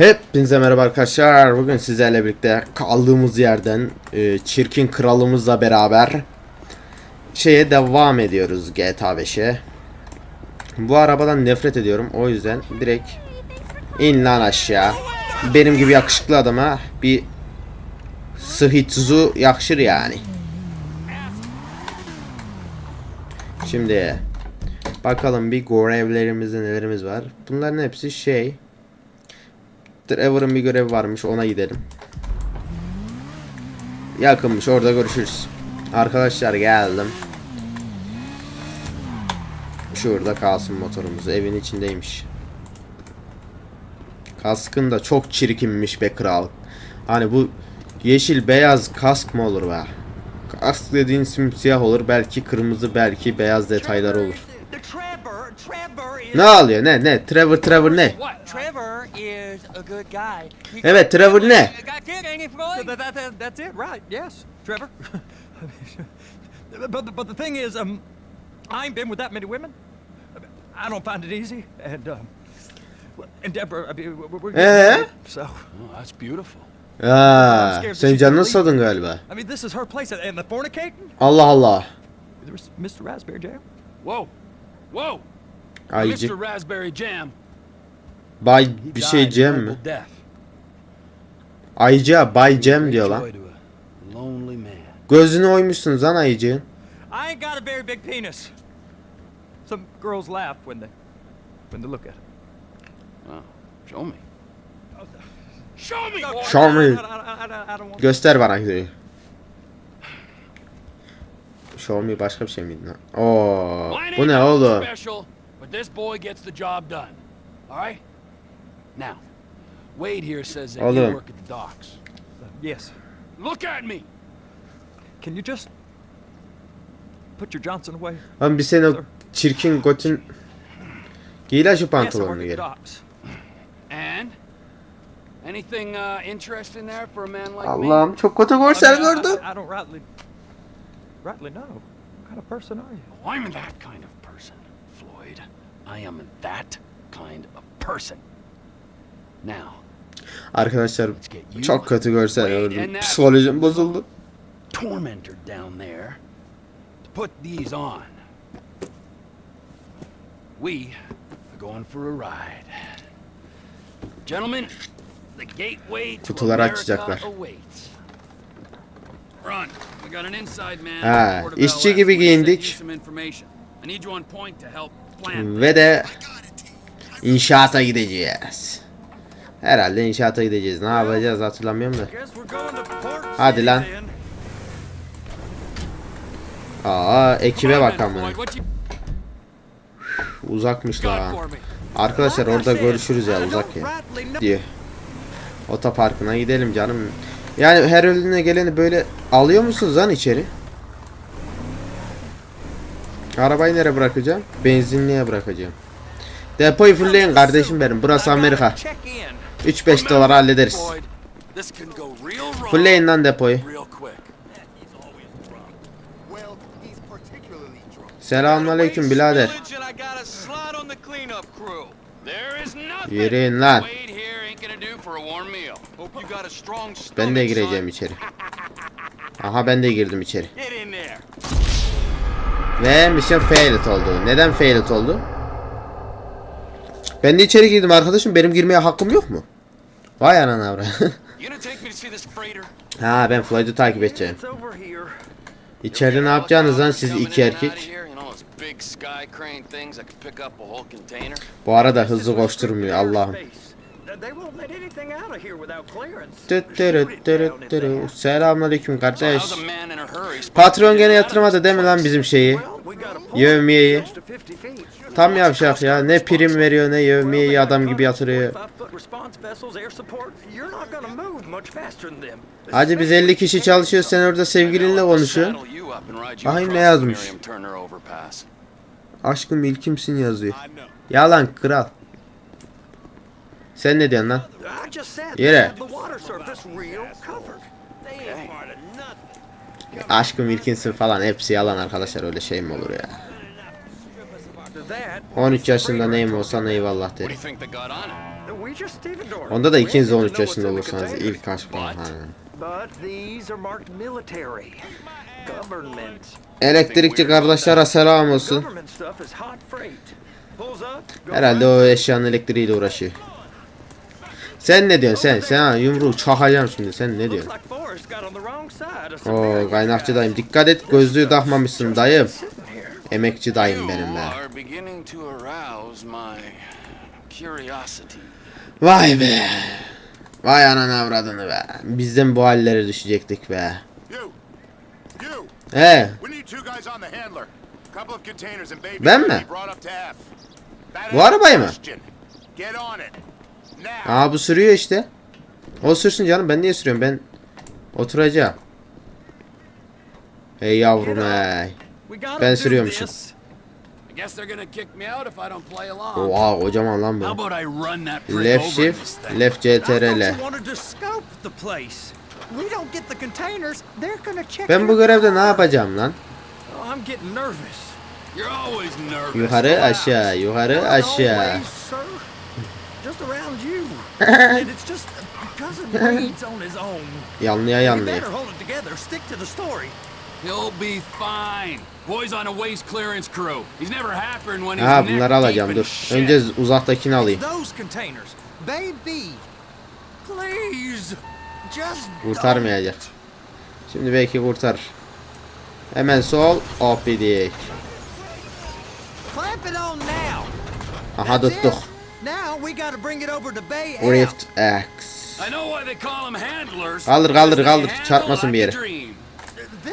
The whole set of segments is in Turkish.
Hepinize merhaba arkadaşlar. Bugün sizlerle birlikte kaldığımız yerden e, çirkin kralımızla beraber şeye devam ediyoruz GTA 5'e. Bu arabadan nefret ediyorum. O yüzden direkt in lan aşağı. Benim gibi yakışıklı adama bir Sıhitzu yakışır yani. Şimdi bakalım bir görevlerimizde nelerimiz var. Bunların hepsi şey Trevor'ın bir görevi varmış ona gidelim. Yakınmış orada görüşürüz. Arkadaşlar geldim. Şurada kalsın motorumuz evin içindeymiş. Kaskın da çok çirkinmiş be kral. Hani bu yeşil beyaz kask mı olur be? Kask dediğin simsiyah olur belki kırmızı belki beyaz detaylar olur. Ne alıyor ne ne Trevor Trevor ne? What? Trevor is a good guy. He Evet Trevor ne? that's it, right? Yes, Trevor. but, but the thing is, um, I ain't been with that many women. I don't find it easy, and um, and Deborah, I mean, we're, getting married, so Oh, that's beautiful. Aa, sen canını sadın galiba. I mean, this is her place, and the fornicating. Allah Allah. There's Mr. Raspberry Jam. Whoa, whoa. Mr. Raspberry Jam. Bay bir şey Cem mi? Ayıcı Bay Cem diyor lan. Gözünü oymuşsun lan ayıcığın. I ain't got a very big penis. Some girls laugh when they when they look at it. Oh, show me. Show me. Show me. Göster bana videoyu. Show me başka bir şey miydi lan? Oo, bu ne? Special, but this boy gets the job done. All right. Now, Wade here says that you work at the docks. Yes. Look at me. Can you just put your Johnson away? Lan bir sen o çirkin gotin... Giy lan şu yes, I work pantolonunu at the geri. docks. And anything uh, interesting there for a man like me? Allah'ım çok kötü I, mean, görsel I- I- gördüm. I, don't rightly, rightly know. What kind of person are you? Oh, I'm that kind of person, Floyd. I am that kind of person. Now, Arkadaşlar çok kötü görsel gördüm. Psikolojim bozuldu. tormentor down there to put these on. We are going for a ride. Gentlemen, the gateway to Kutuları açacaklar. awaits. Run. We got an inside man. Ha, işçi gibi giyindik. Ve de inşaata gideceğiz. Herhalde inşaata gideceğiz. Ne yapacağız hatırlamıyorum da. Hadi lan. Aa ekibe what you Uzakmış got la. for me? Arkadaşlar orada görüşürüz ya uzak ya. Diye. Otoparkına gidelim canım. Yani her önüne geleni böyle alıyor musunuz lan içeri? Arabayı nereye bırakacağım? Benzinliğe bırakacağım. Depoyu fullleyin kardeşim benim. Burası Amerika. Check in. 3-5 dolara hallederiz. Fullleyin lan depoyu. Selamünaleyküm birader. Yürüyün lan. Ben de gireceğim içeri. Aha ben de girdim içeri. Ve mission failed oldu. Neden failed oldu? Ben de içeri girdim arkadaşım. Benim girmeye hakkım yok mu? Vay anana avra. Ha ben Floyd'u takip edeceğim. İçeride ne yapacaksınız lan siz iki erkek? Bu arada hızlı koşturmuyor Allah'ım. Selamünaleyküm kardeş. Patron gene yatırmadı değil mi lan bizim şeyi? Yevmiyeyi. Tam yavşak ya. Ne prim veriyor ne yevmiyeyi adam gibi yatırıyor. Hadi biz 50 kişi çalışıyoruz sen orada sevgilinle konuşuyorsun. Ay, ne yazmış? Aşkım ilkimsin yazıyor. Yalan kral. Sen ne diyorsun lan? Yere. Aşkım ilkinsin falan hepsi yalan arkadaşlar öyle şey mi olur ya? 13 yaşında neyim olsan eyvallah derim. Onda da ikiniz de ain't 13 gonna know yaşında olursanız ilk aşk. Government. Elektrikçi kardeşlere selam olsun. Herhalde o eşyanın elektriğiyle uğraşıyor. Sen ne diyorsun sen? Sen ha, yumruğu çakacağım şimdi. Sen ne diyorsun? Oo kaynakçı dayım. Dikkat et gözlüğü takmamışsın dayım. Emekçi dayım benim be. Vay be. Vay ananı avradını be. Bizden bu hallere düşecektik be. He. Ben mi? Bu arabayı mı? Aa bu sürüyor işte. O sürsün canım ben niye sürüyorum ben oturacağım. Hey yavrum hey. Ben sürüyormuşum. this. I guess they're gonna kick me out if I don't play along. Oha kocaman lan How bu. about I run that prick Left over shift, left CTRL. you wanted to scope the place. We don't get the containers, they're gonna check Ben bu görevde ne yapacağım lan? Oh, I'm getting nervous. You're always nervous. Yukarı aşağı, yukarı aşağı. always, sir. Just around you. and it's just cousin Reed's on his own. Yanlıya You yanlıya. better hold it together. Stick to the story. He'll be fine. Boy's on a waste clearance crew. He's never happened when he's Ha neck bunları alacağım dur. Önce uzaktakini alayım. Those containers. Baby. Please. Just Kurtarmayacak. Şimdi belki kurtarır. Hemen sol, hop dik. Clamp it on now. Aha tuttuk. it. Now we gotta bring it over to Bay Ave. Rift X. I know why they call them handlers. Kaldır, kaldır, kaldır. Çarpmasın bir yere.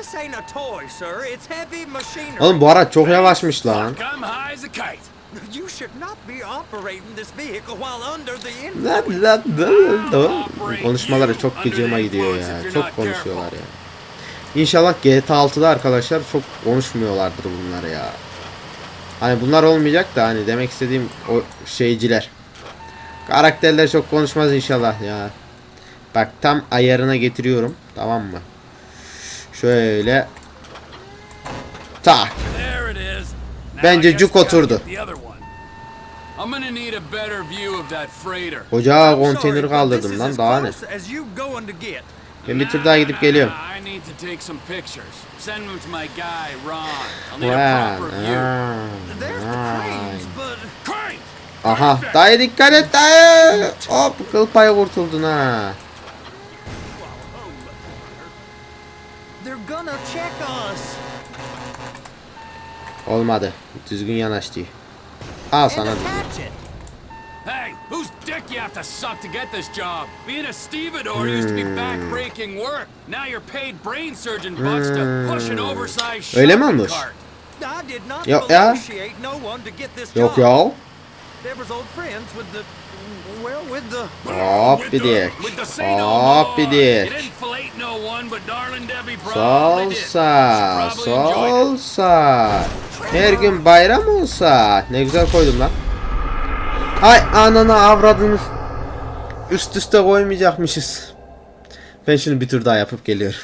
This ain't a toy, sir. It's heavy machinery. Oğlum bu araç çok yavaşmış lan. Fuck, I'm high as a kite. You should not be operating this vehicle while under the influence. Konuşmaları çok gıcığıma gidiyor ya. Çok konuşuyorlar ya. İnşallah GTA 6'da arkadaşlar çok konuşmuyorlardır bunlar ya. Hani bunlar olmayacak da hani demek istediğim o şeyciler. Karakterler çok konuşmaz inşallah ya. Bak tam ayarına getiriyorum. Tamam mı? Şöyle. Tak. Bence cuk oturdu. Koca but kaldırdım lan daha ne? Ben bir tur daha gidip geliyorum. Aha dayı dikkat et dayı. Hop kıl payı kurtuldun ha. Olmadı. Düzgün yanaştı. Al sana. it. Hey, whose dick you have to suck to get this job? Being a stevedore used to be back-breaking work. Now you're paid brain surgeon bucks to push an oversized Öyle mi shopping olmuş? cart. I did not Yok ya. negotiate no one to get this Yok job. ya. Hop With bir the- dik. Hop bir dik. probably enjoyed it. Solsa. Her gün bayram olsa. Ne güzel koydum lan. Ay ananı avradını. Üst üste koymayacakmışız. Ben şimdi bir tur daha yapıp geliyorum.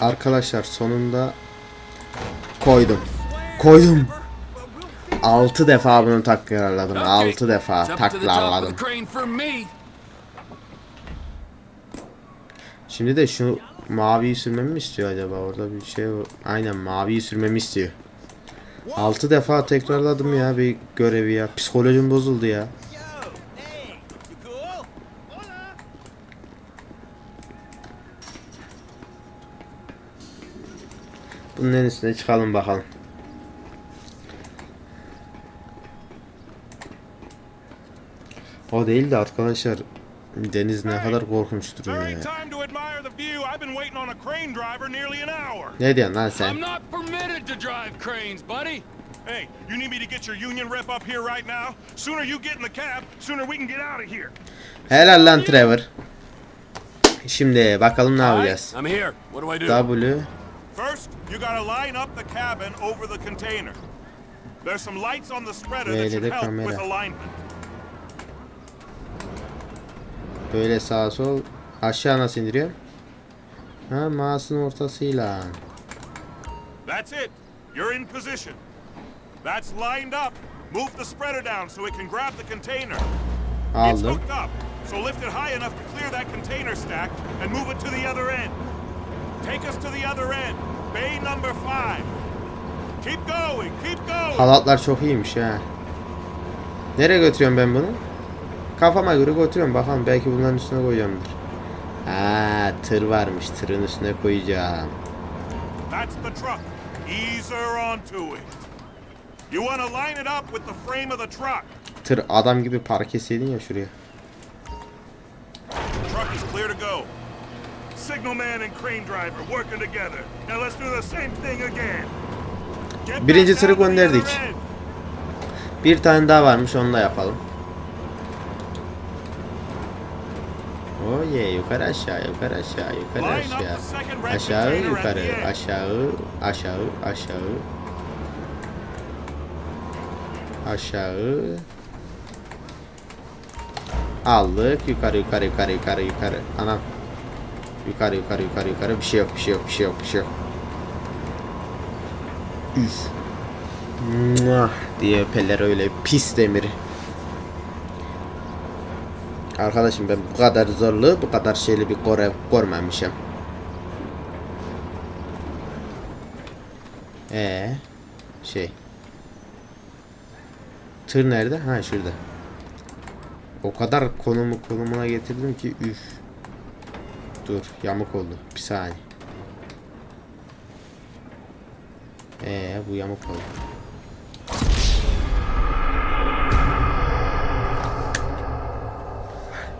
Arkadaşlar sonunda koydum. Koydum. 6 defa bunu takrarladım. Okay, 6 defa takrarladım. Şimdi de şu maviyi sürmemi mi istiyor acaba? Orada bir şey var. Aynen maviyi sürmemi istiyor. 6 defa tekrarladım ya bir görevi ya. Psikolojim bozuldu ya. Bunun en üstüne çıkalım bakalım. O değil de arkadaşlar deniz ne kadar korkunç duruyor ya. Ne diyorsun lan sen? Hey, you need me to get your union rep up here right now? Sooner you get in the cab, sooner we can get out of here. Helal lan Trevor. Şimdi bakalım ne yapacağız. I'm here. What do I do? W First, you gotta line up the cabin over the container. There's some lights on the spreader that Böyle should de help with alignment. Böyle sağ sol aşağı nasıl indiriyorum? Ha mouse'un ortasıyla. That's it. You're in position. That's lined up. Move the spreader down so it can grab the container. It's Aldım. hooked up, so lift it high enough to clear that container stack and move it to the other end. Take us to the other end, bay number five. Keep going, keep going. Halatlar çok iyiymiş ha. Nereye götürüyorum ben bunu? Kafama göre götürüyorum. Bakalım belki bunların üstüne koyacağımdır. Ha, tır varmış. Tırın üstüne koyacağım. That's the truck. Ease her onto it. You want to line it up with the frame of the truck. Tır adam gibi park etseydin ya şuraya. Truck is clear to go. Signalman and crane driver working together. Now let's do the same thing again. Birinci tırı gönderdik. Bir tane daha varmış onu da yapalım. Yeah, yukarı aşağı yukarı aşağı yukarı aşağı. Aşağı yukarı aşağı aşağı aşağı. Aşağı. Aldık yukarı yukarı yukarı yukarı yukarı. Anam. Yukarı yukarı yukarı yukarı bir şey yok bir şey yok bir şey yok bir şey yok. Üf. Diye öpeler öyle pis demir. Arkadaşım ben bu kadar zorlu, bu kadar şeyli bir görev görmemişim. Ee, şey. Tır nerede? Ha şurada. O kadar konumu konumuna getirdim ki üf. Dur yamuk oldu. Bir saniye. Ee bu yamuk oldu.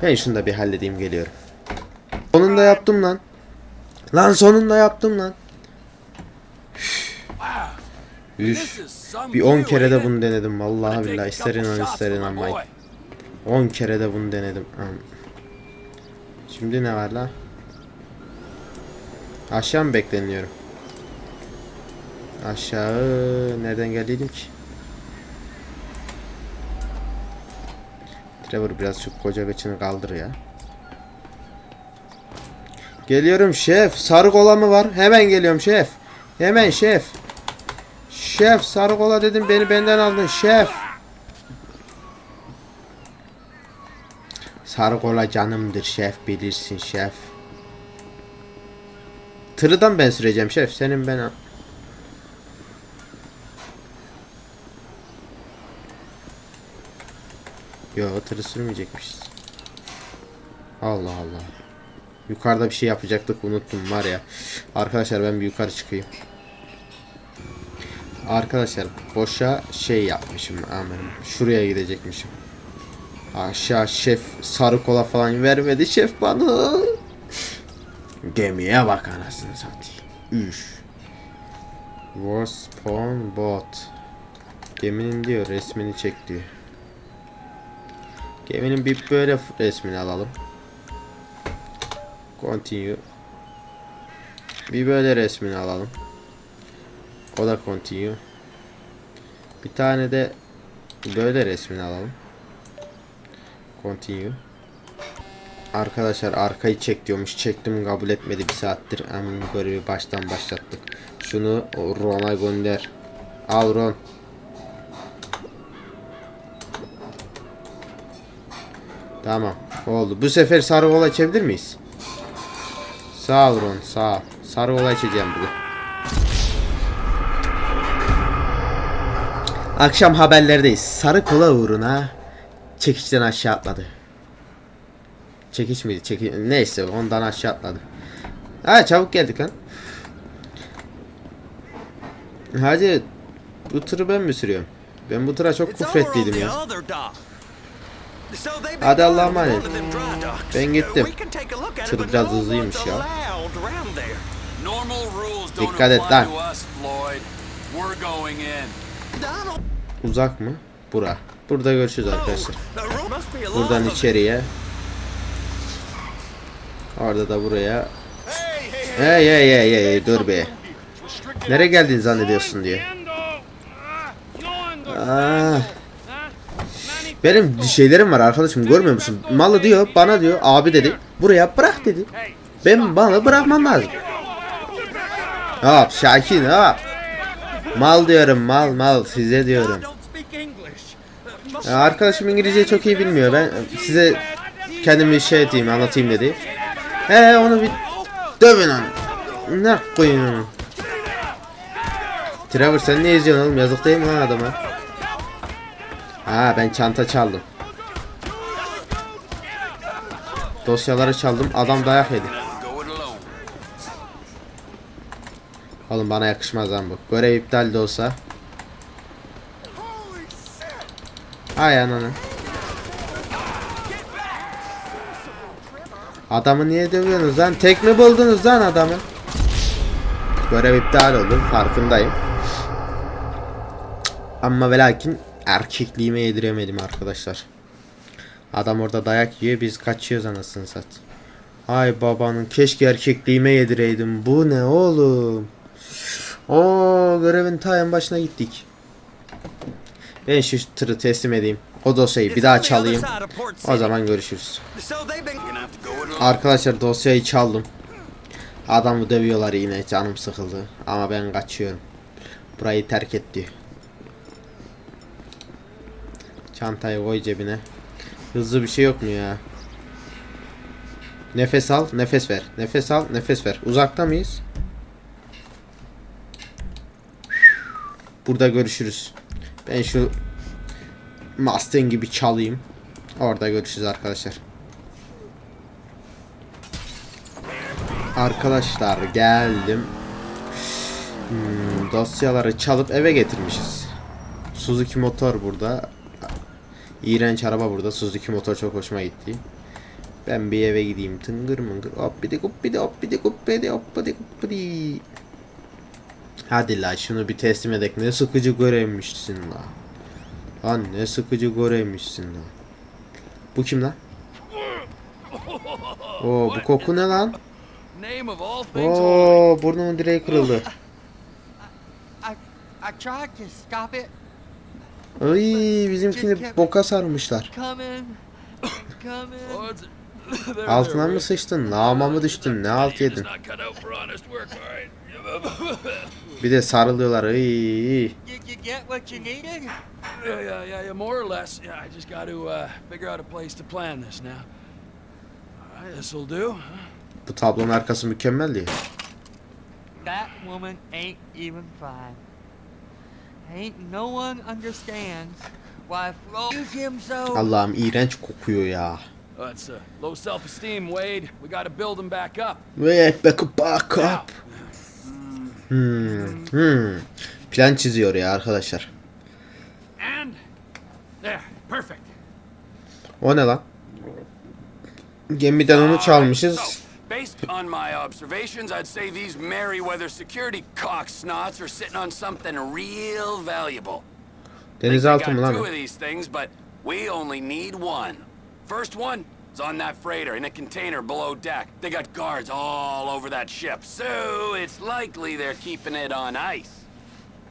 Ben şunu da bir halledeyim geliyorum. Sonunda yaptım lan. Lan sonunda yaptım lan. Üf. Bir 10 view, kere de bunu denedim. Vallahi billahi ister inan ister inanmayın. boy. 10 kere de bunu denedim. Şimdi ne var la? Aşağı mı bekleniyorum? Aşağı nereden geldiydim ki? Trevor biraz şu koca göçünü kaldır ya. Geliyorum şef. Sarı kola mı var? Hemen geliyorum şef. Hemen şef. Şef sarı kola dedim beni benden aldın şef. Sarı kola canımdır şef bilirsin şef. Tırıdan ben süreceğim şef. Senin ben... Yo tırı sürmeyecekmişiz. Allah Allah. Yukarıda bir şey yapacaktık unuttum var ya. Arkadaşlar ben bir yukarı çıkayım. Arkadaşlar boşa şey yapmışım amirim. Şuraya gidecekmişim. Aşağı şef sarı kola falan vermedi şef bana. Gemiye bak anasını satayım. Üf. War spawn bot. Geminin diyor resmini çek diyor. Geminin bir böyle resmini alalım. Continue. Bir böyle resmini alalım. O da continue. Bir tane de böyle resmini alalım. Continue. Arkadaşlar arkayı çek diyormuş. Çektim kabul etmedi bir saattir. Emin görevi baştan başlattık. Şunu Ron'a gönder. Al Ron. Tamam. Oldu. Bu sefer sarı kola içebilir miyiz? Sağ ol Ron. Sağ ol. Sarı kola içeceğim bugün. Akşam haberlerdeyiz. Sarı kola uğruna çekiçten aşağı atladı. Çekiç miydi? Çekiç. Neyse ondan aşağı atladı. Ha çabuk geldik lan. Hacı bu tırı ben mi sürüyorum? Ben bu tıra çok küfretliydim ya. Hadi Allah'a emanet. Ben gittim. Tır biraz hızlıymış ya. Dikkat et lan. Uzak mı? Bura. Burada görüşürüz arkadaşlar. Buradan içeriye. Orada da buraya. Hey hey hey hey, hey dur be. Nereye geldin zannediyorsun diye. Aa. Benim şeylerim var arkadaşım görmüyor musun? Malı diyor bana diyor abi dedi. Buraya bırak dedi. Ben malı bırakmam lazım. Hop Şakin hop. Mal diyorum mal mal size diyorum. Arkadaşım İngilizceyi çok iyi bilmiyor. Ben size kendimi şey edeyim, anlatayım dedi. He onu bir dövün onu. Ne koyun onu. Trevor sen ne izliyorsun oğlum? Yazık değil mi lan adama? Ha ben çanta çaldım. Dosyaları çaldım. Adam dayak yedi. Oğlum bana yakışmaz lan bu. Görev iptal de olsa. Ay ananı. Adamı niye dövüyorsunuz lan? Tek mi buldunuz lan adamı? Görev iptal oldu. Farkındayım. Ama ve lakin erkekliğime yediremedim arkadaşlar. Adam orada dayak yiyor biz kaçıyoruz anasını sat. Ay babanın keşke erkekliğime yedireydim. Bu ne oğlum? Oo görevin ta en başına gittik. Ben şu tırı teslim edeyim. O dosyayı bir daha çalayım. O zaman görüşürüz. Arkadaşlar dosyayı çaldım. Adamı dövüyorlar yine canım sıkıldı. Ama ben kaçıyorum. Burayı terk et diyor. Çantayı koy cebine. Hızlı bir şey yok mu ya? Nefes al, nefes ver. Nefes al, nefes ver. Uzakta mıyız? Burada görüşürüz. Ben şu Mustang gibi çalayım. Orada görüşürüz arkadaşlar. Arkadaşlar geldim. Hmm, dosyaları çalıp eve getirmişiz. Suzuki motor burada. İğrenç araba burada. Suzuki motor çok hoşuma gitti. Ben bir eve gideyim. Tıngır mıngır. Hoppidi guppidi hoppidi guppidi hoppidi guppidi. Hadi la şunu bir teslim edek. Ne sıkıcı görevmişsin la. Lan ne sıkıcı görevmişsin la. Bu kim lan? Oo bu koku ne lan? Oo burnumun direği kırıldı. I I tried to stop it Ay bizimkini boka sarmışlar. Altına mı sıçtın? Lağma mı düştün? Ne alt yedin? Bir de sarılıyorlar. Ay. Did you get what you needed? yeah, yeah, yeah, yeah, more or less. Yeah, I just got to uh, figure out a place to plan this now. All right, this'll do. Bu tablonun arkası mükemmel değil. That woman ain't even fine. Ain't no one understands why him so. Allah'ım iğrenç kokuyor ya. Oh, it's uh, low self-esteem, Wade. We got to build him back up. Ve back up back up. Hmm. Hmm. Plan çiziyor ya arkadaşlar. and there, perfect. O ne lan? Gemiden onu çalmışız. Based on my observations, I'd say these Merryweather security cocksnots are sitting on something real valuable. Denizaltı They mı got lan two of these things, but we only need one. First one is on that freighter in a container below deck. They got guards all over that ship, so it's likely they're keeping it on ice.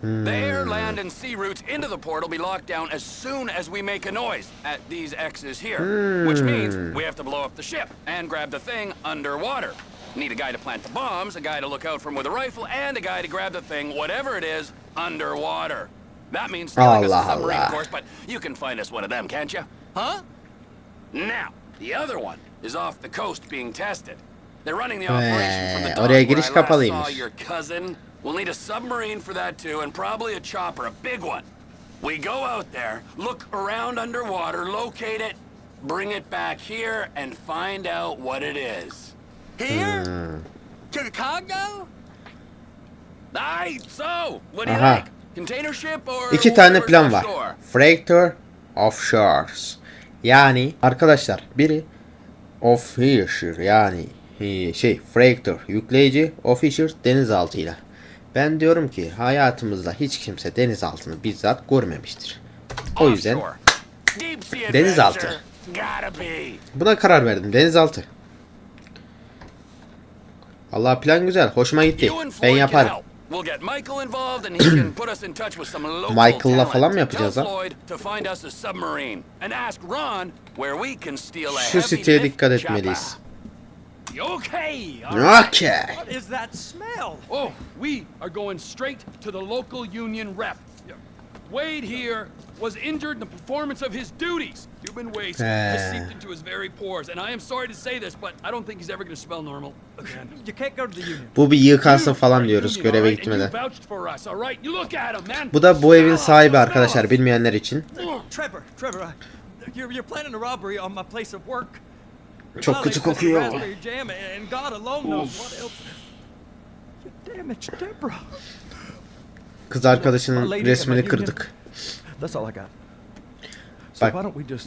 Their land and sea routes into the port will be locked down as soon as we make a noise at these X's here. Which means we have to blow up the ship and grab the thing underwater. Need a guy to plant the bombs, a guy to look out from with a rifle, and a guy to grab the thing, whatever it is, underwater. That means stealing us a submarine, of course, but you can find us one of them, can't you? Huh? Now, the other one is off the coast being tested. They're running the operation from the Ee, dock where I last saw your cousin. We'll need a submarine for that too, and probably a chopper, a big one. We go out there, look around underwater, locate it, bring it back here, and find out what it is. Here? Hmm. To the Congo? Aye, so, what do you Aha. like? Container ship or İki tane plan var. offshore? Freighter Offshores. Yani arkadaşlar biri Officer yani şey Freighter yükleyici Officer denizaltıyla. Ben diyorum ki hayatımızda hiç kimse denizaltını bizzat görmemiştir. O yüzden Denizaltı. buna karar verdim. Denizaltı. Allah plan güzel. Hoşuma gitti. Ben yaparım. Michael'la falan mı yapacağız ha? Şu siteye dikkat chopper. Etmeliyiz. Okay. right. Okay. What is that smell? Oh, we are going straight to the local union rep. Wade here was injured in the performance of his duties. Human waste has seeped into his very pores, and I am sorry to say this, but I don't think he's ever going to smell normal again. You can't go to the union. Bu bir yıkansın falan You diyoruz göreve you gitmeden. You. Bu da bu evin sahibi arkadaşlar bilmeyenler için. Trevor, Trevor, you're planning a robbery on my place of work. Çok kötü kokuyor. Kız arkadaşının resmini kırdık. Bak,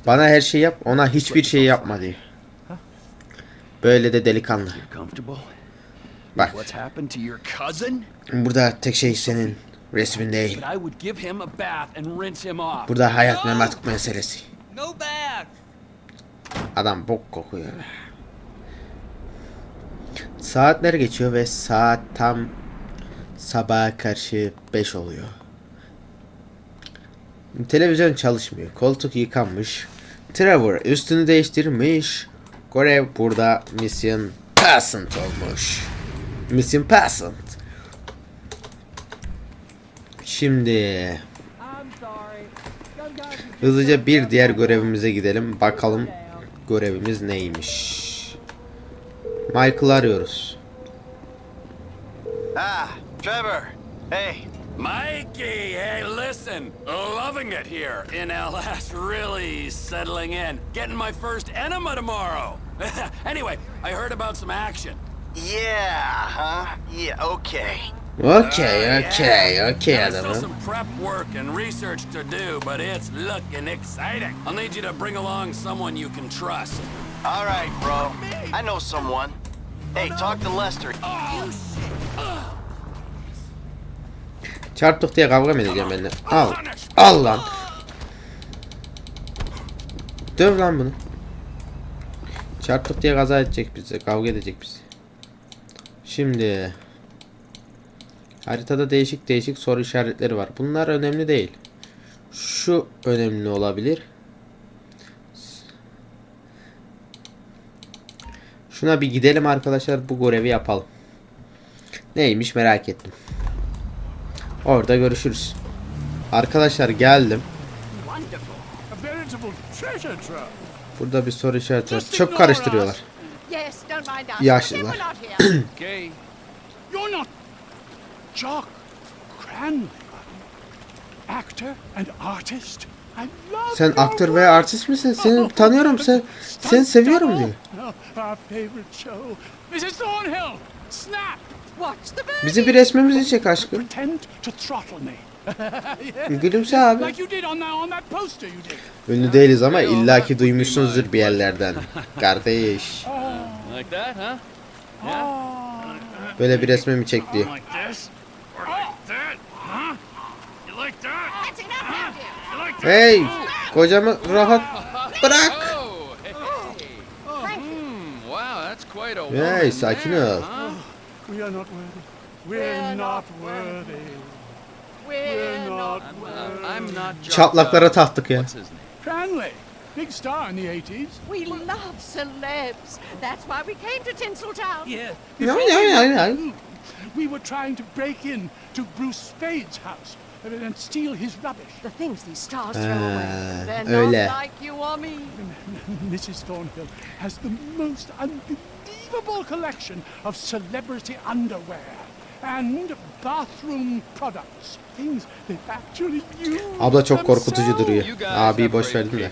Bana her şeyi yap, ona hiçbir şey yapma diyor. Böyle de delikanlı. Bak, burada tek şey senin resmin değil. Burada hayat memat meselesi. Adam bok kokuyor. Saatler geçiyor ve saat tam sabaha karşı 5 oluyor. Televizyon çalışmıyor. Koltuk yıkanmış. Trevor üstünü değiştirmiş. Görev burada Mission Passant olmuş. Mission Passant. Şimdi hızlıca bir diğer görevimize gidelim. Bakalım görevimiz neymiş. Michael'ı arıyoruz. Ah, Trevor. Hey, Mikey, hey, listen. Loving it here in LS. Really settling in. Getting my first enema tomorrow. anyway, I heard about some action. yeah, huh? Yeah, okay. Okey There's still adamım. some prep work and research to do, but it's looking exciting. I'll need you to bring along someone you can trust. All right, bro. I know someone. Hey, talk to Lester. Çarptık diye kavga mı edeceğim benimle? Al. Al lan. Döv lan bunu. Çarptık diye kaza edecek bize. Kavga edecek bizi. Şimdi. Haritada değişik değişik soru işaretleri var. Bunlar önemli değil. Şu önemli olabilir. Şuna bir gidelim arkadaşlar. Bu görevi yapalım. Neymiş merak ettim. Orada görüşürüz. Arkadaşlar geldim. Burada bir soru işareti var. Çok karıştırıyorlar. Yaşlılar. Pretend we're not here. Okay. You're not Jock Cranley, actor and artist. I love Sen your aktör ve artist misin? Seni tanıyorum sen. Seni seviyorum diyor. Oh, Our favorite show. Mrs. Thornhill, snap! What's the verdict? Bizi bir resmimizi çek aşkım. Pretend to throttle me. Gülümse abi. Ünlü değiliz ama illaki duymuşsunuzdur bir yerlerden. Kardeş. Yeah? Böyle bir resmimi çek diyor. Hey! Kocamı rahat bırak. Oh, hey. That's quite a woman Hey sakin there, ol. We are not worthy. We're not worthy. We're not. I'm, uh, I'm not Jock, Çatlaklara uh, taktık ya. What's his name? Cranley, big star in the 80s. We love celebs. That's why we came to Tinseltown. Yeah. Ya ya ya ya. We were trying to break in to Bruce Spade's house and steal his rubbish. The things these stars throw Ah, away. They're öyle. not like you or me. Mrs. Thornhill has the most unbelievable collection of celebrity underwear and bathroom products. Things they actually use. Abla çok korkutucu duruyor. Abi boş verdin de.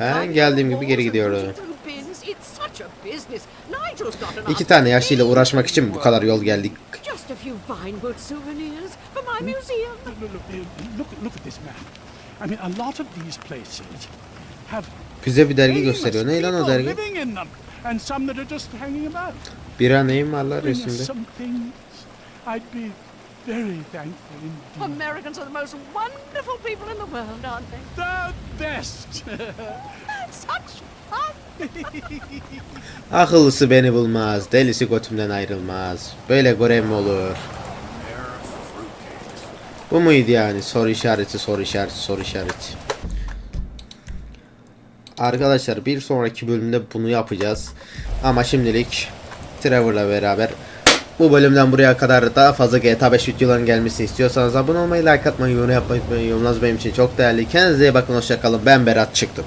Ben geldiğim gibi geri gidiyorum. Pushing through bins, It's such a business. Nigel's got an İki tane yaşlıyla uğraşmak için bu kadar yol geldik. Just a few Vinewood souvenirs for my museum. Look, look, look, look, look at this map. I mean, a lot of these places have Bize bir dergi gösteriyor. Ne lan o dergi? living in them, and some that are just hanging about. Bir an neyim var lan resimde? I'd be very thankful indeed. Americans are the most wonderful people in the world, aren't they? The best. Such fun. Akıllısı beni bulmaz, delisi götümden ayrılmaz. Böyle görev mi olur? Bu muydu yani? Soru işareti, soru işareti, soru işareti. Arkadaşlar bir sonraki bölümde bunu yapacağız. Ama şimdilik Trevor'la beraber Bu bölümden buraya kadar daha fazla GTA 5 videoların gelmesini istiyorsanız abone olmayı, like atmayı, yorum yapmayı, unutmayın. yorumlarınız benim için çok değerli. Kendinize iyi bakın, hoşçakalın. Ben Berat çıktım.